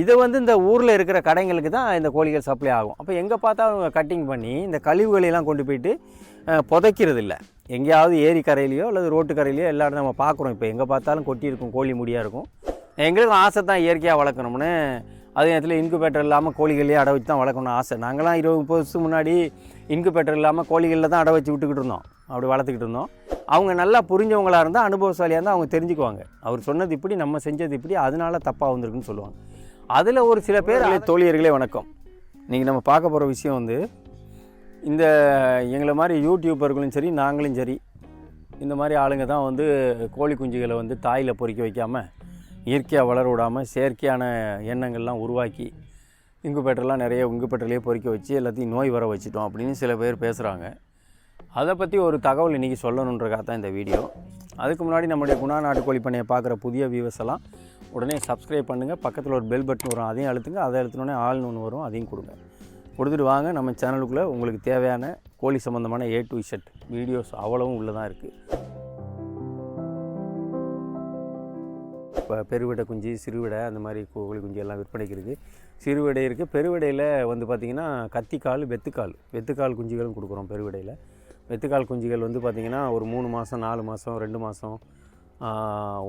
இதை வந்து இந்த ஊரில் இருக்கிற கடைங்களுக்கு தான் இந்த கோழிகள் சப்ளை ஆகும். அப்போ எங்கே பார்த்தாலும் கட்டிங் பண்ணி இந்த கழிவுகளையெல்லாம் கொண்டு போயிட்டு புதைக்கிறது இல்லை எங்கேயாவது ஏரி கரையிலையோ அல்லது ரோட்டு கரையிலையோ எல்லா நம்ம பார்க்குறோம். இப்போ எங்கே பார்த்தாலும் கொட்டி இருக்கும் கோழி முடியாக இருக்கும். எங்களுக்கும் ஆசை தான் இயற்கையாக வளர்க்கணும்னு. அதே நேரத்தில் இன்குபேட்டர் இல்லாமல் கோழிகளே அடை வச்சு தான் வளர்க்கணும்னு ஆசை. நாங்களாம் இருபது முப்பது வருஷத்துக்கு முன்னாடி இன்குபேட்டர் இல்லாமல் கோழிகளில் தான் அடை வச்சு விட்டுக்கிட்டு இருந்தோம். அப்படி வளர்த்துக்கிட்டு இருந்தோம். அவங்க நல்லா புரிஞ்சவங்களாக இருந்தால் அனுபவசாலியாக இருந்தால் அவங்க தெரிஞ்சுக்குவாங்க. அவர் சொன்னது இப்படி நம்ம செஞ்சது இப்படி அதனால தப்பாக வந்திருக்குன்னு சொல்லுவாங்க. அதில் ஒரு சில பேர் தோழியர்களே வணக்கம். இன்றைக்கி நம்ம பார்க்க போகிற விஷயம் வந்து இந்த எங்களை மாதிரி யூடியூபர்களும் சரி நாங்களும் சரி இந்த மாதிரி ஆளுங்க தான் வந்து கோழி குஞ்சுகளை வந்து தாயில் பொறிக்க வைக்காமல் இயற்கையாக வளர விடாமல் செயற்கையான எண்ணங்கள்லாம் உருவாக்கி இங்குபேட்டர்லாம் நிறைய இங்குபேட்டர்லேயே பொறிக்க வச்சு எல்லாத்தையும் நோய் வர வச்சுட்டோம் அப்படின்னு சில பேர் பேசுகிறாங்க அதை பற்றி ஒரு தகவல் இன்றைக்கி சொல்லணுன்றக்காக தான் இந்த வீடியோ. அதுக்கு முன்னாடி நம்முடைய குணா நாட்டுக்கோழி பண்ணையை பார்க்குற புதிய வியூவர்ஸ் எல்லாம் உடனே சப்ஸ்கிரைப் பண்ணுங்கள் பக்கத்தில் ஒரு பெல் பட்டன் வரும் அதையும் அழுத்துங்க. அதை அழுத்தினோடனே ஆள்னு ஒன்று வரும் அதையும் கொடுங்க. கொடுத்துட்டு வாங்க நம்ம சேனலுக்குள்ளே உங்களுக்கு தேவையான கோழி சம்மந்தமான ஏ டு ஷர்ட் வீடியோஸ் அவ்வளவும் உள்ளே தான் இருக்குது இப்போ பெருவிடை குஞ்சு சிறுவிடை அந்த மாதிரி கோழி குஞ்சு எல்லாம் விற்பனைக்கு இருக்குது சிறுவிடை இருக்குது பெருவிடையில் வந்து பார்த்திங்கன்னா கத்திக்கால் வெத்துக்கால் வெத்துக்கால் குஞ்சுகளும் கொடுக்குறோம் பெருவிடையில். வெத்துக்கால் குஞ்சுகள் வந்து பார்த்திங்கன்னா ஒரு மூணு மாதம் நாலு மாதம் ரெண்டு மாதம்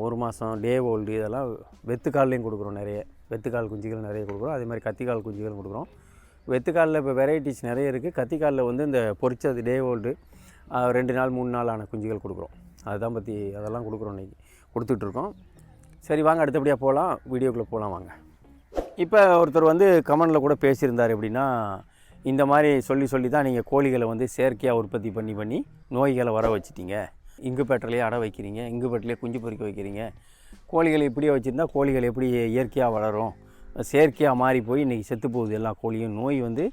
ஒரு மாதம் டே ஓல்டு இதெல்லாம் வெத்துக்கால்லையும் கொடுக்குறோம் நிறைய. வெத்துக்கால் குஞ்சுகள் நிறைய கொடுக்குறோம். அதே மாதிரி கத்திக்கால் குஞ்சுகளும் கொடுக்குறோம். வெத்துக்காலில் இப்போ வெரைட்டிஸ் நிறைய இருக்குது கத்திக்காலில் வந்து இந்த பொரிச்சது டே ஓல்டு ரெண்டு நாள் மூணு நாள் ஆன குஞ்சுகள் கொடுக்குறோம். அதுதான் பற்றி அதெல்லாம் கொடுக்குறோம் இன்றைக்கி கொடுத்துட்ருக்கோம் சரி வாங்க அடுத்தபடியாக போகலாம் வீடியோக்குள்ளே போகலாம் வாங்க. இப்போ ஒருத்தர் வந்து கமெண்டில் கூட பேசியிருந்தார் எப்படின்னா இந்த மாதிரி சொல்லி சொல்லி தான் நீங்கள் கோழிகளை வந்து செயற்கையாக உற்பத்தி பண்ணி பண்ணி நோய்களை வர வச்சிட்டீங்க. இங்குபேட்டர்லேயே அடை வைக்கிறீங்க இங்குபேட்டர்லேயே குஞ்சு பொறிக்க வைக்கிறீங்க. கோழிகளை இப்படியே வச்சுருந்தா கோழிகள் எப்படி இயற்கையாக வளரும்? செயற்கையாக மாறி போய் இன்றைக்கி செத்து போகுது எல்லா கோழியும். நோய் வந்து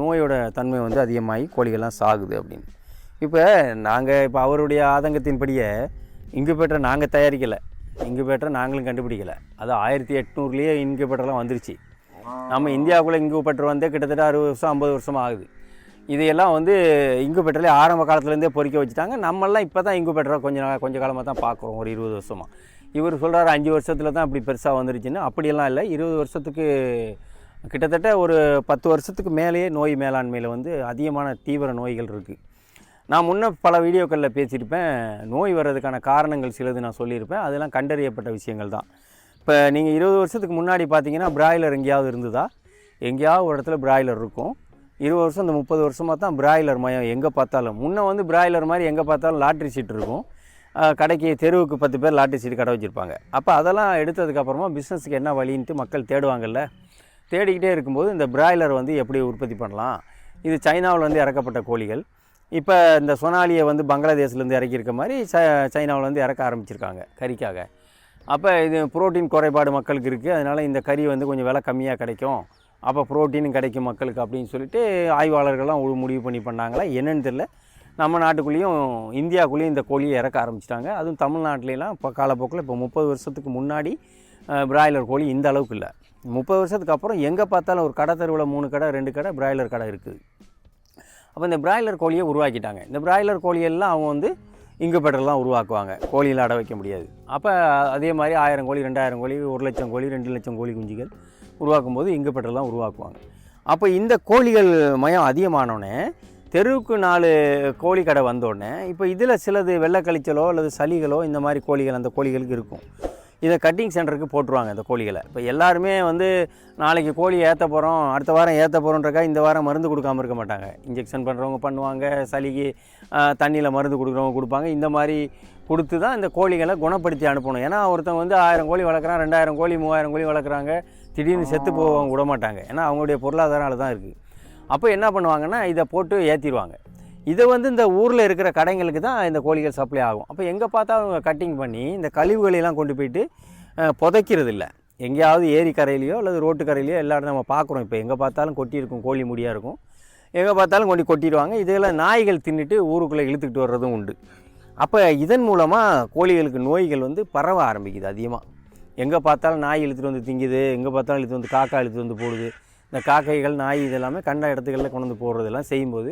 நோயோட தன்மை வந்து அதிகமாகி கோழிகள்லாம் சாகுது அப்படின்னு. இப்போ நாங்கள் இப்போ அவருடைய ஆதங்கத்தின்படியே இங்குபேட்டரை நாங்கள் தயாரிக்கலை. இங்குபேட்டரை நாங்களும் கண்டுபிடிக்கலை. அது ஆயிரத்தி எட்நூறுலேயே இன்குபேட்டர்லாம் வந்துருச்சு. நம்ம இந்தியாவுக்குள்ளே இங்கு பெற்று வந்து கிட்டத்தட்ட அறுபது வருஷம் ஐம்பது வருஷம் ஆகுது. இதையெல்லாம் வந்து இங்கு இங்குபேட்டர்லேயே ஆரம்ப காலத்துலேருந்தே பொறிக்க வச்சுட்டாங்க. நம்மெல்லாம் இப்போ தான் இங்குபேட்டரை கொஞ்சம் நாள் கொஞ்ச காலமாக தான் பார்க்குறோம் ஒரு இருபது வருஷமாக இவர் சொல்கிறார் அஞ்சு வருஷத்தில் தான் அப்படி பெருசாக வந்துருச்சுன்னு. அப்படியெல்லாம் இல்லை. இருபது வருஷத்துக்கு கிட்டத்தட்ட ஒரு பத்து வருஷத்துக்கு மேலேயே நோய் மேலாண்மையில் வந்து அதிகமான தீவிர நோய்கள் இருக்குது நான் முன்ன பல வீடியோக்களில் பேசியிருப்பேன். நோய் வர்றதுக்கான காரணங்கள் சிலது நான் சொல்லியிருப்பேன். அதெல்லாம் கண்டறியப்பட்ட விஷயங்கள் தான். இப்போ நீங்கள் இருபது வருஷத்துக்கு முன்னாடி பார்த்தீங்கன்னா பிராய்லர் எங்கேயாவது இருந்ததா? எங்கேயாவது ஒரு இடத்துல பிராய்லர் இருக்கும். இருபது வருஷம் இந்த முப்பது வருஷமாக தான் பிராய்லர் மயம் எங்கே பார்த்தாலும். முன்னே வந்து பிராய்லர் மாதிரி எங்கே பார்த்தாலும் லாட்ரி சீட் இருக்கும். கடைக்கு தெருவுக்கு பத்து பேர் லாட்ரி சீட் கடை வச்சுருப்பாங்க. அப்போ அதெல்லாம் எடுத்ததுக்கப்புறமா பிஸ்னஸுக்கு என்ன வழின்ட்டு மக்கள் தேடுவாங்கல்ல? தேடிக்கிட்டே இருக்கும்போது இந்த பிராய்லர் வந்து எப்படி உற்பத்தி பண்ணலாம்? இது சைனாவில் வந்து இறக்கப்பட்ட கோழிகள். இப்போ இந்த சொனாலியை வந்து பங்களாதேஷ்லேருந்து இறக்கியிருக்க மாதிரி ச சைனாவில் வந்து இறக்க ஆரம்பிச்சிருக்காங்க கறிக்காக. அப்போ இது புரோட்டீன் குறைபாடு மக்களுக்கு இருக்குது அதனால் இந்த கறி வந்து கொஞ்சம் விலை கம்மியாக கிடைக்கும். அப்போ புரோட்டீனும் கிடைக்கும் மக்களுக்கு அப்படின்னு சொல்லிட்டு ஆய்வாளர்கள்லாம் முடிவு பண்ணி பண்ணாங்களா? என்னென்னு தெரில நம்ம நாட்டுக்குள்ளேயும் இந்தியாவுக்குள்ளேயும் இந்த கோழியை இறக்க ஆரம்பிச்சிட்டாங்க. அதுவும் தமிழ்நாட்டிலலாம் இப்போ காலப்போக்கில் இப்போ முப்பது வருஷத்துக்கு முன்னாடி பிராய்லர் கோழி இந்த அளவுக்கு இல்லை. முப்பது வருஷத்துக்கு அப்புறம் எங்கே பார்த்தாலும் ஒரு கடை தெருவில் மூணு கடை ரெண்டு கடை பிராய்லர் கடை இருக்குது. அப்போ இந்த பிராய்லர் கோழியை உருவாக்கிட்டாங்க. இந்த பிராய்லர் கோழியெல்லாம் அவங்க வந்து இங்குபெட்டர்லாம் உருவாக்குவாங்க. கோழியில் அடை வைக்க முடியாது. அப்போ அதே மாதிரி ஆயிரம் கோழி ரெண்டாயிரம் கோழி ஒரு லட்சம் கோழி ரெண்டு லட்சம் கோழி குஞ்சுகள் உருவாக்கும் போது இங்குபெட்டர்லாம் உருவாக்குவாங்க. அப்போ இந்த கோழிகள் மயம் அதிகமானோடனே தெருவுக்கு நாலு கோழி கடை வந்தோடனே இப்போ இதில் சிலது வெள்ளை கழிச்சலோ அல்லது சளிகளோ இந்த மாதிரி கோழிகள் அந்த கோழிகளுக்கு இருக்கும். இதை கட்டிங் சென்டருக்கு போட்டுருவாங்க இந்த கோழிகளை. இப்போ எல்லாருமே வந்து நாளைக்கு கோழி ஏற்ற போகிறோம் அடுத்த வாரம் ஏற்ற போகிறோன்றக்கா இந்த வாரம் மருந்து கொடுக்காம இருக்க மாட்டாங்க. இன்ஜெக்ஷன் பண்ணுறவங்க பண்ணுவாங்க சளிக்கு தண்ணியில் மருந்து கொடுக்குறவங்க கொடுப்பாங்க. இந்த மாதிரி கொடுத்து தான் இந்த கோழிகளை குணப்படுத்தி அனுப்பணும். ஏன்னா ஒருத்தவங்க வந்து ஆயிரம் கோழி வளர்க்குறான் ரெண்டாயிரம் கோழி மூவாயிரம் கோழி வளர்க்குறாங்க திடீர்னு செத்து போவங்க விட மாட்டாங்க ஏன்னா அவங்களுடைய பொருளாதாரம் தான் இருக்குது அப்போ என்ன பண்ணுவாங்கன்னா இதை போட்டு ஏற்றிடுவாங்க இதை வந்து இந்த ஊரில் இருக்கிற கடைங்களுக்கு தான் இந்த கோழிகள் சப்ளை ஆகும். அப்போ எங்கே பார்த்தாலும் கட்டிங் பண்ணி இந்த கழிவுகளையெல்லாம் கொண்டு போயிட்டு புதைக்கிறது இல்லை எங்கேயாவது ஏரி கரையிலையோ அல்லது ரோட்டு கரையிலையோ எல்லாரும் நம்ம பார்க்குறோம். இப்போ எங்கே பார்த்தாலும் கொட்டியிருக்கும் கோழி முடியாக இருக்கும். எங்கே பார்த்தாலும் கொண்டு கொட்டிடுவாங்க. இதெல்லாம் நாய்கள் தின்னுட்டு ஊருக்குள்ளே இழுத்துக்கிட்டு வர்றதும் உண்டு. அப்போ இதன் மூலமாக கோழிகளுக்கு நோய்கள் வந்து பரவ ஆரம்பிக்குது அதிகமாக எங்கே பார்த்தாலும் நாய் இழுத்துட்டு வந்து திங்குது எங்கே பார்த்தாலும் இழுத்து வந்து காக்கா இழுத்து வந்து போடுது. இந்த காக்கைகள் நாய் இதெல்லாமே கண்ட இடத்துகளில் கொண்டு வந்து போடுறதெல்லாம் செய்யும்போது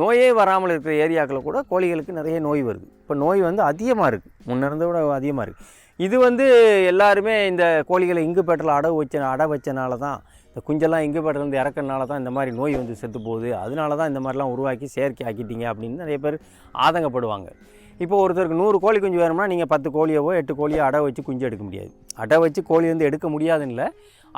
நோயே வராமல் இருக்கிற ஏரியாக்களில் கூட கோழிகளுக்கு நிறைய நோய் வருது. இப்போ நோய் வந்து அதிகமாக இருக்குது முன்ன இருந்ததை விட அதிகமாக இருக்குது இது வந்து எல்லாருமே இந்த கோழிகளை இங்குபேட்டரில் அடவு வச்ச அடை வச்சனால தான் இந்த குஞ்செல்லாம் இங்குபேட்டர்லேருந்து இறக்கறனால தான் இந்த மாதிரி நோய் வந்து செத்து போகுது. அதனால தான் இந்த மாதிரிலாம் உருவாக்கி செயற்கை ஆக்கிட்டீங்க அப்படின்னு நிறைய பேர் ஆதங்கப்படுவாங்க. இப்போ ஒருத்தருக்கு நூறு கோழி குஞ்சு வேணும்னா நீங்கள் பத்து கோழியவோ எட்டு கோழியோ அடை வச்சு குஞ்சு எடுக்க முடியாது. அடை வச்சு கோழி வந்து எடுக்க முடியாதுன்னு இல்லை.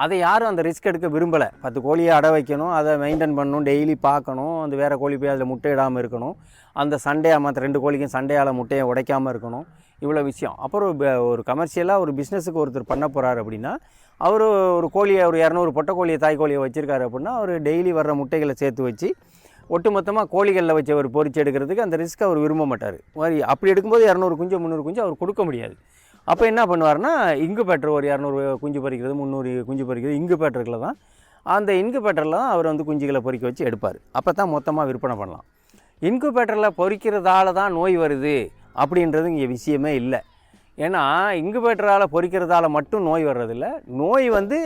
அதை யாரும் அந்த ரிஸ்க் எடுக்க விரும்பலை. பத்து கோழியை அடை வைக்கணும் அதை மெயின்டைன் பண்ணணும் டெய்லி பார்க்கணும் அந்த வேறு கோழி போய் அதில் முட்டை இடாமல் இருக்கணும். அந்த சண்டையை மற்ற ரெண்டு கோழிக்கும் சண்டையால் முட்டையை உடைக்காமல் இருக்கணும். இவ்வளோ விஷயம். அப்புறம் ஒரு கமர்ஷியலாக ஒரு பிஸ்னஸுக்கு ஒருத்தர் பண்ண போகிறாரு அப்படின்னா அவர் ஒரு கோழியை ஒரு இரநூறு பொட்டை கோழியை தாய் கோழியை வச்சுருக்காரு அப்படின்னா அவர் டெய்லி வர்ற முட்டைகளை சேர்த்து வச்சு ஒட்டுமொத்தமாக கோழிகளில் வச்சு அவர் பொரிச்சு எடுக்கிறதுக்கு அந்த ரிஸ்க் அவர் விரும்ப மாட்டார். மாதிரி அப்படி எடுக்கும்போது இரநூறு குஞ்சு முந்நூறு குஞ்சு அவர் கொடுக்க முடியாது. அப்போ என்ன பண்ணுவார்னா இங்கு பேட்டர் ஒரு இரநூறு குஞ்சு பறிக்கிறது முந்நூறு குஞ்சு பறிக்கிறது இங்கு பேட்டரில் தான். அந்த இங்குபேட்டரில் தான் அவர் வந்து குஞ்சுகளை பொறிக்க வச்சு எடுப்பார். அப்போ தான் மொத்தமாக விற்பனை பண்ணலாம். இன்குபேட்டரில் பொறிக்கிறதால தான் நோய் வருது அப்படின்றது இங்கே விஷயமே இல்லை. ஏன்னா இன்குபேட்டரால் பொறிக்கிறதால மட்டும் நோய் வர்றதில்ல. நோய் வந்து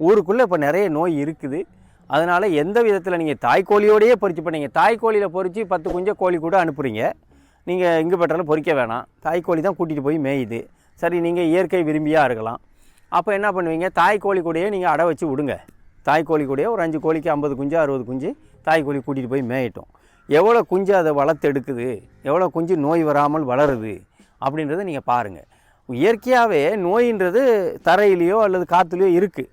ஊருக்குள்ளே இப்போ நிறைய நோய் இருக்குது. அதனால் எந்த விதத்தில் நீங்கள் தாய்க்கோழியோடையே பொறிச்சு பண்ணீங்க தாய்க்கோழியில் பொறிச்சு பத்து குஞ்ச கோழி கூட அனுப்புகிறீங்க நீங்கள் இன்குபேட்டரில் பொறிக்க வேணாம். தாய்க்கோழி தான் கூட்டிகிட்டு போய் மேயுது. சரி நீங்கள் இயற்கை விரும்பியாக இருக்கலாம். அப்போ என்ன பண்ணுவீங்க? தாய் கோழி கூடையே நீங்கள் அடை வச்சு விடுங்க. தாய் கோழி கூடையே ஒரு அஞ்சு கோழிக்கு ஐம்பது குஞ்சு அறுபது குஞ்சு தாய் கோழி கூட்டிகிட்டு போய் மேயட்டும். எவ்வளோ குஞ்சு அதை வளர்த்தெடுக்குது எவ்வளோ குஞ்சு நோய் வராமல் வளருது? அப்படின்றத நீங்கள் பாருங்கள் இயற்கையாகவே நோயின்றது தரையிலையோ அல்லது காற்றுலையோ இருக்குது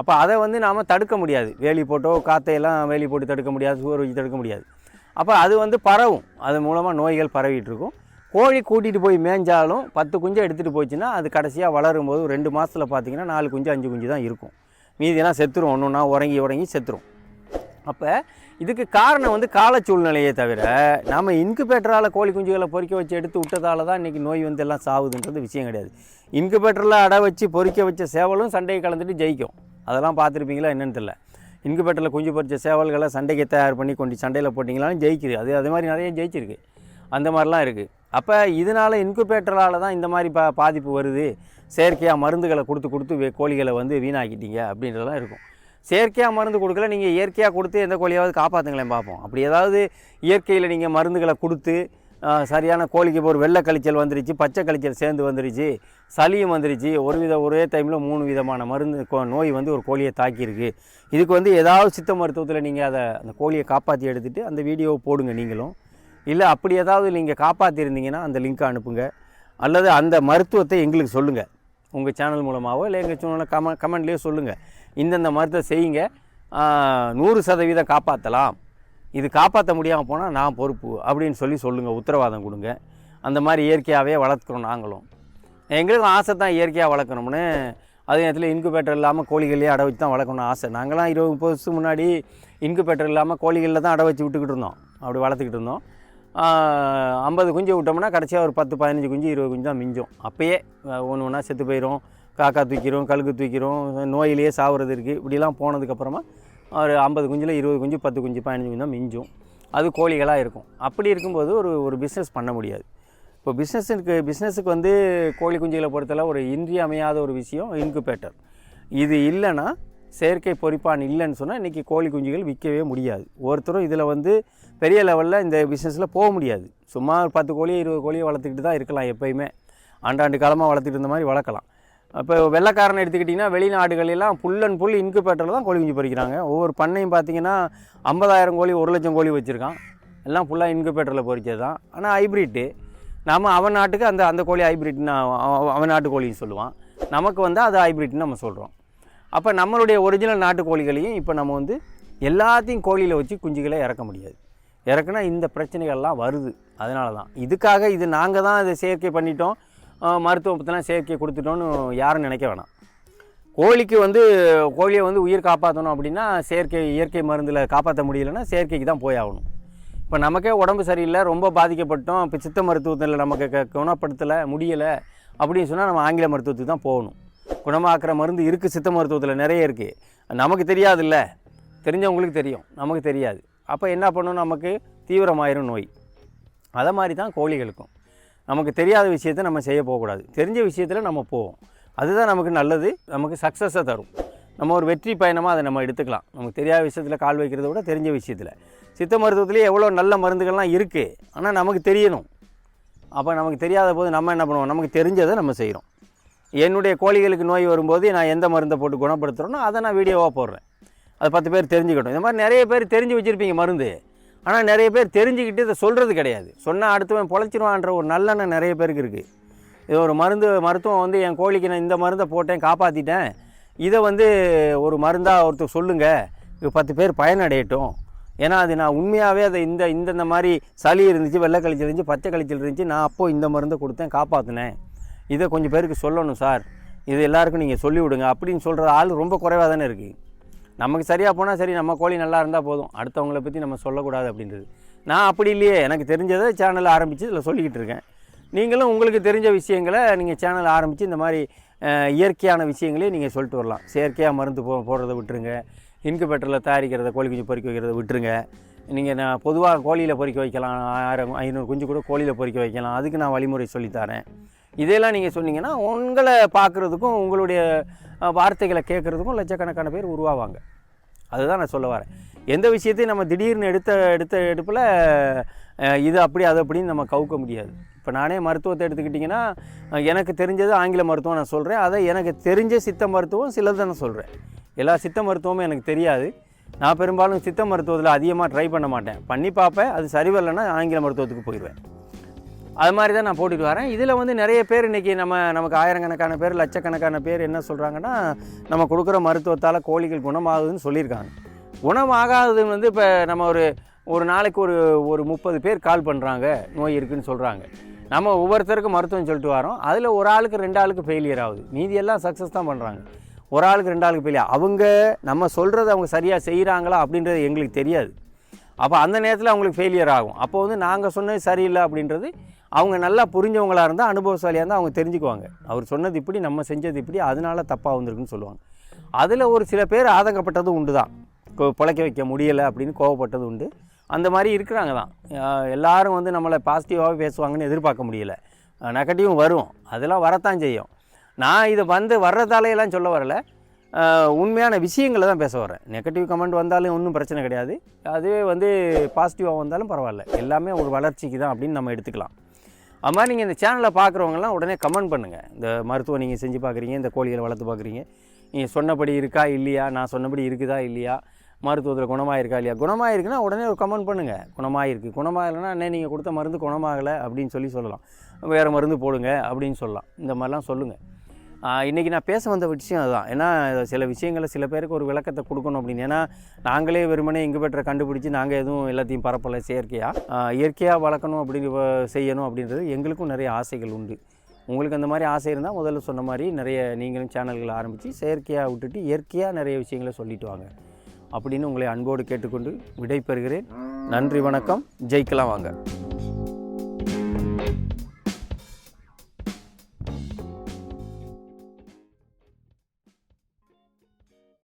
அப்போ அதை வந்து நாம் தடுக்க முடியாது. வேலி போட்டோ காற்றையெல்லாம் வேலி போட்டு தடுக்க முடியாது சுவர் வச்சு தடுக்க முடியாது. அப்போ அது வந்து பரவும். அது மூலமாக நோய்கள் பரவிட்டு இருக்கும். கோழி கூட்டிகிட்டு போய் மேய்ஞ்சாலும் பத்து குஞ்சை எடுத்துகிட்டு போச்சுன்னா அது கடைசியாக வளரும் போது ரெண்டு மாதத்தில் பார்த்தீங்கன்னா நாலு குஞ்சு அஞ்சு குஞ்சு தான் இருக்கும். மீதியெல்லாம் செத்துரும் ஒன்று ஒன்றா உறங்கி உறங்கி செத்துரும். அப்போ இதுக்கு காரணம் வந்து கால சூழ்நிலையே தவிர நம்ம இன்குபேட்டரால் கோழி குஞ்சுகளை பொறிக்க வச்சு எடுத்து விட்டதால தான் இன்றைக்கி நோய் வந்து எல்லாம் சாகுதுன்றது விஷயம் கிடையாது. இன்குபேட்டரில் அடை வச்சு பொறிக்க வச்ச சேவலும் சண்டையை கலந்துட்டு ஜெயிக்கும். அதெல்லாம் பார்த்துருப்பீங்களா என்னென்னு தெரியல. இன்குபேட்டரில் குஞ்சு பொறிச்ச சேவல்களை சண்டைக்கு தயார் பண்ணி கொண்டு சண்டையில் போட்டிங்களாலும் ஜெயிக்குது. அது அது மாதிரி நிறைய ஜெயிச்சிருக்கு. அந்த மாதிரிலாம் இருக்குது அப்போ இதனால் இன்குபேட்டரால் தான் இந்த மாதிரி பா பாதிப்பு வருது. செயற்கையாக மருந்துகளை கொடுத்து கொடுத்து வே- கோழிகளை வந்து வீணாக்கிட்டீங்க அப்படின்றதெல்லாம் இருக்கும். செயற்கையாக மருந்து கொடுக்கல நீங்கள் இயற்கையாக கொடுத்து எந்த கோழியாவது காப்பாற்றுங்களேன் பார்ப்போம் அப்படி ஏதாவது இயற்கையில் நீங்கள் மருந்துகளை கொடுத்து சரியான கோழிக்கு இப்போ ஒரு வெள்ளை கழிச்சல் வந்துருச்சு பச்சை கழிச்சல் சேர்ந்து வந்துருச்சு சளியும் வந்துருச்சு ஒரு வித ஒரே டைமில் மூணு விதமான மருந்து கோ- நோய் வந்து ஒரு கோழியை தாக்கியிருக்கு. இதுக்கு வந்து ஏதாவது சித்த மருத்துவத்தில் நீங்கள் அதை அந்த கோழியை காப்பாற்றி எடுத்துகிட்டு அந்த வீடியோவை போடுங்க நீங்களும். இல்லை அப்படி ஏதாவது நீங்கள் காப்பாற்றிருந்தீங்கன்னா அந்த லிங்க்கை அனுப்புங்க. அல்லது அந்த மருத்துவத்தை எங்களுக்கு சொல்லுங்கள் உங்கள் சேனல் மூலமாகவோ இல்லை எங்கள் சேனலில் கம கமெண்ட்லேயோ சொல்லுங்கள் இந்தந்த மருத்துவம் செய்யுங்க. நூறு சதவீதம் காப்பாற்றலாம் இது காப்பாற்ற முடியாமல் போனால் நான் பொறுப்பு அப்படின்னு சொல்லி சொல்லுங்கள் உத்தரவாதம் கொடுங்க. அந்த மாதிரி இயற்கையாகவே வளர்க்குறோம் நாங்களும். எங்களுக்கும் ஆசை தான் இயற்கையாக வளர்க்கணும்னு. அதே நேரத்தில் இன்குபேட்டர் இல்லாமல் கோழிகளையே அடை வச்சு தான் வளர்க்கணும்னு ஆசை. நாங்களாம் இருபது முப்பது வருஷத்துக்கு முன்னாடி இன்குபேட்டர் இல்லாமல் கோழிகளில் தான் அடை வச்சு விட்டுக்கிட்டு இருந்தோம். அப்படி வளர்த்துக்கிட்டு இருந்தோம். ஐம்பது குஞ்சு விட்டோம்னா கடைசியாக ஒரு பத்து பதினஞ்சு குஞ்சு இருபது குஞ்சு தான் மிஞ்சும். அப்போயே ஒன்று ஒன்றா செத்து போயிடும் காக்கா தூக்கிறோம் கழுகு தூக்கிறோம் நோயிலேயே சாவுறது இருக்குது இப்படிலாம் போனதுக்கப்புறமா ஒரு ஐம்பது குஞ்சில் இருபது குஞ்சு பத்து குஞ்சு பதினஞ்சு குஞ்சு தான் மிஞ்சும். அது கோழிகளாக இருக்கும். அப்படி இருக்கும்போது ஒரு ஒரு பிஸ்னஸ் பண்ண முடியாது. இப்போ பிஸ்னஸுக்கு பிஸ்னஸுக்கு வந்து கோழி குஞ்சுகளை பொறுத்தளவு ஒரு இன்றியமையாத ஒரு விஷயம் இன்குபேட்டர் இது இல்லைன்னா செயற்கை பொறிப்பான் இல்லைன்னு சொன்னால் இன்றைக்கி கோழி குஞ்சுகள் விற்கவே முடியாது. ஒருத்தரும் இதில் வந்து பெரிய லெவலில் இந்த பிஸ்னஸில் போக முடியாது. சும்மா ஒரு பத்து கோழியை இருபது கோழியை வளர்த்துக்கிட்டு தான் இருக்கலாம் எப்போயுமே. ஆண்டாண்டு காலமாக வளர்த்துட்டு இருந்த மாதிரி வளர்க்கலாம். இப்போ வெள்ளக்காரன் எடுத்துக்கிட்டிங்கன்னா வெளிநாடுகளெல்லாம் புல் அண்ட் புல் இன்குபேட்டரில் தான் கோழி குஞ்சு பொறிக்கிறாங்க. ஒவ்வொரு பண்ணையும் பார்த்தீங்கன்னா ஐம்பதாயிரம் கோழி ஒரு லட்சம் கோழி வச்சுருக்கான். எல்லாம் ஃபுல்லாக இன்குபேட்டரில் பொறிச்சது தான். ஆனால் ஹைப்ரிட்டு நம்ம அவன் நாட்டுக்கு அந்த அந்த கோழி ஹைப்ரிட்னு அவன் நாட்டு கோழின்னு சொல்லுவான். நமக்கு வந்து அது ஹைப்ரிட்னு நம்ம சொல்கிறோம் அப்போ நம்மளுடைய ஒரிஜினல் நாட்டு கோழிகளையும் இப்போ நம்ம வந்து எல்லாத்தையும் கோழியில் வச்சு குஞ்சுகளை இறக்க முடியாது. இறக்குனா இந்த பிரச்சனைகள்லாம் வருது. அதனால தான் இதுக்காக இது நாங்கள் தான் இதை செயற்கை பண்ணிட்டோம். ஆஹ் மருத்துவத்தெல்லாம் செயற்கை கொடுத்துட்டோன்னு யாரும் நினைக்க வேணாம். கோழிக்கு வந்து கோழியை வந்து உயிர் காப்பாற்றணும் அப்படின்னா செயற்கை இயற்கை மருந்தில் காப்பாற்ற முடியலன்னா செயற்கைக்கு தான் போய் ஆகணும். இப்போ நமக்கே உடம்பு சரியில்லை ரொம்ப பாதிக்கப்பட்டோம் இப்போ சித்த மருத்துவத்தில் நமக்கு க குணப்படுத்தலை முடியலை அப்படின்னு சொன்னால் நம்ம ஆங்கில மருத்துவத்துக்கு தான் போகணும். குணமாக்குற மருந்து இருக்குது சித்த மருத்துவத்தில் நிறைய இருக்குது நமக்கு தெரியாதுல்ல. தெரிஞ்சவங்களுக்கு தெரியும் நமக்கு தெரியாது. அப்போ என்ன பண்ணணும் நமக்கு தீவிரமாயிரும் நோய். அதை மாதிரி தான் கோழிகளுக்கும். நமக்கு தெரியாத விஷயத்தை நம்ம செய்ய போகக்கூடாது. தெரிஞ்ச விஷயத்தில் நம்ம போவோம். அதுதான் நமக்கு நல்லது நமக்கு சக்ஸஸை தரும். நம்ம ஒரு வெற்றி பயணமாக அதை நம்ம எடுத்துக்கலாம். நமக்கு தெரியாத விஷயத்தில் கால் வைக்கிறத விட தெரிஞ்ச விஷயத்தில். சித்த மருத்துவத்திலே எவ்வளோ நல்ல மருந்துகள்லாம் இருக்குது ஆனால் நமக்கு தெரியணும். அப்போ நமக்கு தெரியாத போது நம்ம என்ன பண்ணுவோம்? நமக்கு தெரிஞ்சதை நம்ம செய்கிறோம் என்னுடைய கோழிகளுக்கு நோய் வரும்போது நான் எந்த மருந்தை போட்டு குணப்படுத்துகிறேனோ அதை நான் வீடியோவாக போடுறேன். அது பத்து பேர் தெரிஞ்சுக்கட்டும். இந்த மாதிரி நிறைய பேர் தெரிஞ்சு வச்சுருப்பீங்க மருந்து. ஆனால் நிறைய பேர் தெரிஞ்சுக்கிட்டு இதை சொல்கிறது கிடையாது. சொன்னால் அடுத்தவன் பொழைச்சிருவான்ற ஒரு நல்லெண்ணம் நிறைய பேருக்கு இருக்குது இது ஒரு மருந்து மருத்துவம் வந்து என் கோழிக்கு நான் இந்த மருந்தை போட்டேன் காப்பாற்றிட்டேன் இதை வந்து ஒரு மருந்தாக ஒருத்தர் சொல்லுங்கள் இது பத்து பேர் பயனடையட்டும். ஏன்னா அது நான் உண்மையாகவே அதை இந்த இந்த இந்த மாதிரி சளி இருந்துச்சு வெள்ளை கழிச்சல் இருந்துச்சு பச்சை கழிச்சல் இருந்துச்சு நான் அப்போது இந்த மருந்தை கொடுத்தேன் காப்பாற்றினேன் இதை கொஞ்சம் பேருக்கு சொல்லணும் சார். இது எல்லாருக்கும் நீங்கள் சொல்லி விடுங்க அப்படின்னு சொல்கிற ஆள் ரொம்ப குறைவாக தானே இருக்குது நமக்கு சரியாக போனால் சரி நம்ம கோழி நல்லா இருந்தால் போதும். அடுத்தவங்களை பற்றி நம்ம சொல்லக்கூடாது அப்படின்றது. நான் அப்படி இல்லையே. எனக்கு தெரிஞ்சதை சேனல் ஆரம்பித்து இதில் சொல்லிக்கிட்டு இருக்கேன். நீங்களும் உங்களுக்கு தெரிஞ்ச விஷயங்களை நீங்கள் சேனல் ஆரம்பித்து இந்த மாதிரி இயற்கையான விஷயங்களையும் நீங்கள் சொல்லிட்டு வரலாம். செயற்கையாக மருந்து போ போடுறத விட்டுருங்க. இன்குபேட்டரில் தயாரிக்கிறத கோழி குஞ்சு பொறிக்க வைக்கிறத விட்டுருங்க. நீங்கள் நான் பொதுவாக கோழியில் பொறிக்க வைக்கலாம். ஆயிரம் ஐநூறு குஞ்சு கூட கோழியில் பொறிக்க வைக்கலாம். அதுக்கு நான் வழிமுறை சொல்லித்தரேன் இதையெல்லாம் நீங்கள் சொன்னீங்கன்னா உங்களை பார்க்குறதுக்கும் உங்களுடைய வார்த்தைகளை கேட்குறதுக்கும் லட்சக்கணக்கான பேர் உருவாவாங்க. அதுதான் நான் சொல்ல வரேன். எந்த விஷயத்தையும் நம்ம திடீர்னு எடுத்த எடுத்த எடுப்பில் இது அப்படி அது அப்படின்னு நம்ம கவுக்க முடியாது. இப்போ நானே மருத்துவத்தை எடுத்துக்கிட்டிங்கன்னா எனக்கு தெரிஞ்சது ஆங்கில மருத்துவம் நான் சொல்கிறேன் அதை எனக்கு தெரிஞ்ச சித்த மருத்துவம் சிலதை நான் சொல்கிறேன் எல்லா சித்த மருத்துவமும் எனக்கு தெரியாது. நான் பெரும்பாலும் சித்த மருத்துவத்தில் அதிகமாக ட்ரை பண்ண மாட்டேன். பண்ணி பார்ப்பேன். அது சரி ஆங்கில மருத்துவத்துக்கு போயிடுவேன் அது மாதிரி தான் நான் போட்டுட்டு வரேன். இதில் வந்து நிறைய பேர் இன்றைக்கி நம்ம நமக்கு ஆயிரக்கணக்கான பேர் லட்சக்கணக்கான பேர் என்ன சொல்கிறாங்கன்னா நம்ம கொடுக்குற மருத்துவத்தால் கோழிகள் குணமாகுதுன்னு சொல்லியிருக்காங்க. குணமாகாதது வந்து இப்போ நம்ம ஒரு ஒரு நாளைக்கு ஒரு ஒரு முப்பது பேர் கால் பண்ணுறாங்க நோய் இருக்குன்னு சொல்கிறாங்க நம்ம ஒவ்வொருத்தருக்கும் மருத்துவம் சொல்லிட்டு வரோம். அதில் ஒரு ஆளுக்கு ரெண்டு ஆளுக்கு ஃபெயிலியர் ஆகுது. மீதி எல்லாம் சக்ஸஸ் தான் பண்ணுறாங்க ஒரு ஆளுக்கு ரெண்டு ஆளுக்கு ஃபெயிலியர் அவங்க நம்ம சொல்கிறத அவங்க சரியாக செய்கிறாங்களா அப்படின்றது எங்களுக்கு தெரியாது. அப்போ அந்த நேரத்தில் அவங்களுக்கு ஃபெயிலியர் ஆகும். அப்போ வந்து நாங்கள் சொன்னது சரியில்லை அப்படின்றது அவங்க நல்லா புரிஞ்சவங்களாக இருந்தால் அனுபவசாலியாக இருந்தால் அவங்க தெரிஞ்சுக்குவாங்க. அவர் சொன்னது இப்படி நம்ம செஞ்சது இப்படி அதனால தப்பாக வந்திருக்குன்னு சொல்லுவாங்க. அதில் ஒரு சில பேர் ஆதங்கப்பட்டதும் உண்டு தான். பிழைக்க வைக்க முடியலை அப்படின்னு கோவப்பட்டது உண்டு. அந்த மாதிரி இருக்கிறாங்க தான். எல்லோரும் எல்லாரும் வந்து நம்மளை பாசிட்டிவாகவே பேசுவாங்கன்னு எதிர்பார்க்க முடியல. நெகட்டிவும் வரும். அதெல்லாம் வரத்தான் செய்யும். நான் இதை வந்து வர்றதாலையெல்லாம் சொல்ல வரலை. உண்மையான விஷயங்களை தான் பேச வரேன் நெகட்டிவ் கமெண்ட் வந்தாலும் ஒன்றும் பிரச்சனை கிடையாது. அதுவே வந்து பாசிட்டிவாக வந்தாலும் பரவாயில்ல. எல்லாமே ஒரு வளர்ச்சிக்கு தான் அப்படின்னு நம்ம எடுத்துக்கலாம். அது மாதிரி நீங்கள் இந்த சேனலை பார்க்குறவங்கலாம் உடனே கமெண்ட் பண்ணுங்கள் இந்த மருத்துவம் நீங்கள் செஞ்சு பார்க்குறீங்க இந்த கோழிகளை வளர்த்து பார்க்குறீங்க நீங்கள் சொன்னபடி இருக்கா இல்லையா? நான் சொன்னபடி இருக்குதா இல்லையா? மருத்துவத்தில் குணமாயிருக்கா இல்லையா? குணமாயிருக்குன்னா உடனே ஒரு கமெண்ட் பண்ணுங்கள் குணமாயிருக்கு. குணமாகலைன்னா அண்ணே நீங்கள் கொடுத்த மருந்து குணமாகலை அப்படின்னு சொல்லி சொல்லலாம். வேறு மருந்து போடுங்க அப்படின்னு சொல்லலாம். இந்த மாதிரிலாம் சொல்லுங்கள் இன்றைக்கி நான் பேச வந்த விஷயம் அதுதான். ஏன்னா சில விஷயங்களை சில பேருக்கு ஒரு விளக்கத்தை கொடுக்கணும் அப்படின்னு. ஏன்னா நாங்களே வெறுமனே இங்குபெட்டரை கண்டுபிடிச்சி நாங்கள் எதுவும் எல்லாத்தையும் பரப்பலை செயற்கையாக இயற்கையாக வளர்க்கணும் அப்படின்னு செய்யணும் அப்படின்றது எங்களுக்கும் நிறைய ஆசைகள் உண்டு. உங்களுக்கு அந்த மாதிரி ஆசை இருந்தால் முதல்ல சொன்ன மாதிரி நிறைய நீங்களும் சேனல்களை ஆரம்பித்து செயற்கையாக விட்டுட்டு இயற்கையாக நிறைய விஷயங்களை சொல்லிட்டு வாங்க. அப்படின்னு உங்களை அன்போடு கேட்டுக்கொண்டு விடை பெறுகிறேன் நன்றி வணக்கம். ஜெயிக்கலாம் வாங்க.